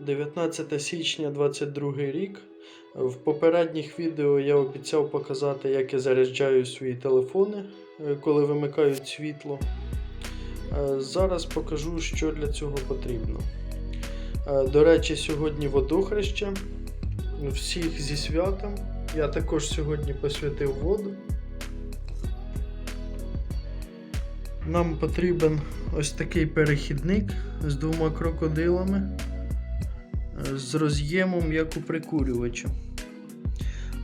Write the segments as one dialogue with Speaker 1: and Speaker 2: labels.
Speaker 1: 19 січня 22 рік. В попередніх відео я обіцяв показати, як я заряджаю свої телефони, е, коли вимикають світло. Е, Зараз покажу, що для цього потрібно. Е, До речі, сьогодні водохреще. Всіх зі святом. Я також сьогодні посвятив воду. Нам потрібен ось такий перехідник з двома крокодилами з роз'ємом як у прикурювача.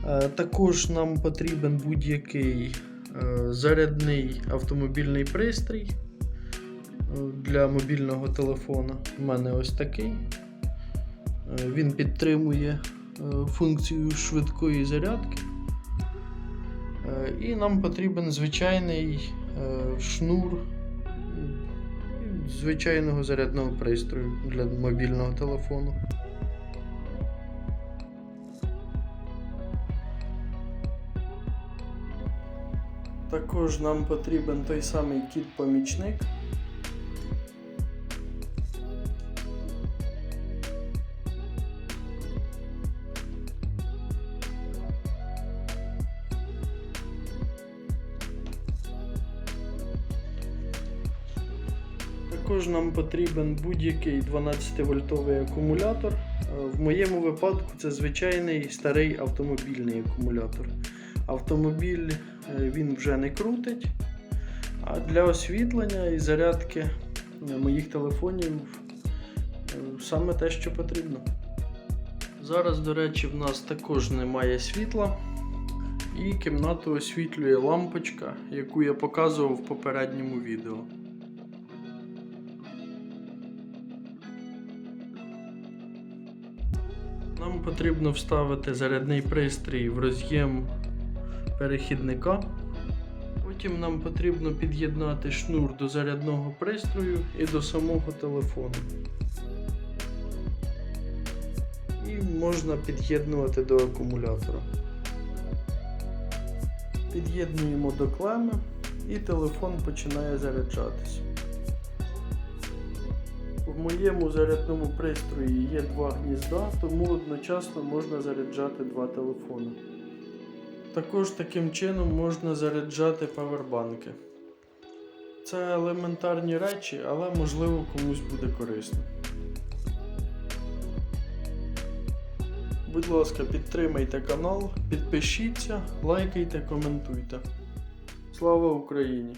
Speaker 1: Е, Також нам потрібен будь-який е, зарядний автомобільний пристрій е, для мобільного телефона. У мене ось такий. Е, Він підтримує е, функцію швидкої зарядки. Е, І нам потрібен звичайний е, шнур звичайного зарядного пристрою для мобільного телефону. Також нам потрібен той самий кіт-помічник. Також нам потрібен будь-який 12-вольтовий акумулятор. Е, В моєму випадку це звичайний старий автомобільний акумулятор. Автомобіль е, він вже не крутить, а для освітлення і зарядки е, моїх телефонів е, саме те, що потрібно. Зараз, до речі, в нас також немає світла. І кімнату освітлює лампочка, яку я показував в попередньому відео. Нам потрібно вставити зарядний пристрій в роз'єм перехідника. Потім нам потрібно під'єднати шнур до зарядного пристрою і до самого телефону. І можна під'єднувати до акумулятора. Під'єднуємо до клеми і телефон починає заряджатись. В моєму зарядному пристрої є два гнізда, тому одночасно можна заряджати два телефони. Також таким чином можна заряджати павербанки. Це елементарні речі, але можливо комусь буде корисно. Будь ласка, підтримайте канал, підпишіться, лайкайте, коментуйте. Слава Україні!